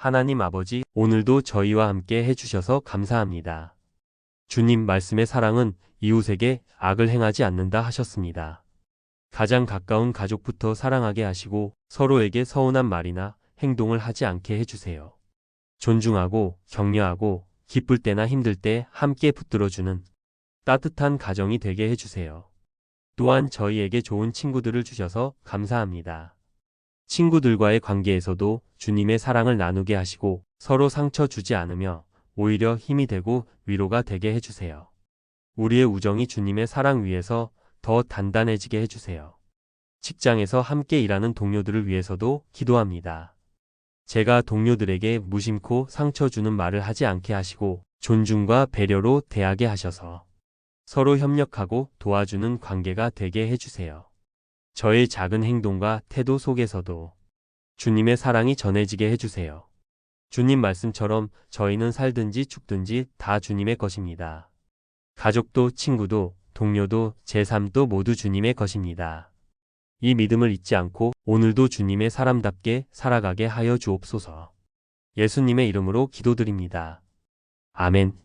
하나님 아버지, 오늘도 저희와 함께 해주셔서 감사합니다. 주님 말씀의 사랑은 이웃에게 악을 행하지 않는다 하셨습니다. 가장 가까운 가족부터 사랑하게 하시고 서로에게 서운한 말이나 행동을 하지 않게 해주세요. 존중하고 격려하고 기쁠 때나 힘들 때 함께 붙들어주는 따뜻한 가정이 되게 해주세요. 또한 저희에게 좋은 친구들을 주셔서 감사합니다. 친구들과의 관계에서도 주님의 사랑을 나누게 하시고 서로 상처 주지 않으며 오히려 힘이 되고 위로가 되게 해주세요. 우리의 우정이 주님의 사랑 위에서 더 단단해지게 해주세요. 직장에서 함께 일하는 동료들을 위해서도 기도합니다. 제가 동료들에게 무심코 상처 주는 말을 하지 않게 하시고 존중과 배려로 대하게 하셔서 서로 협력하고 도와주는 관계가 되게 해주세요. 저의 작은 행동과 태도 속에서도 주님의 사랑이 전해지게 해주세요. 주님 말씀처럼 저희는 살든지 죽든지 다 주님의 것입니다. 가족도 친구도 동료도 제 삶도 모두 주님의 것입니다. 이 믿음을 잊지 않고 오늘도 주님의 사람답게 살아가게 하여 주옵소서. 예수님의 이름으로 기도드립니다. 아멘.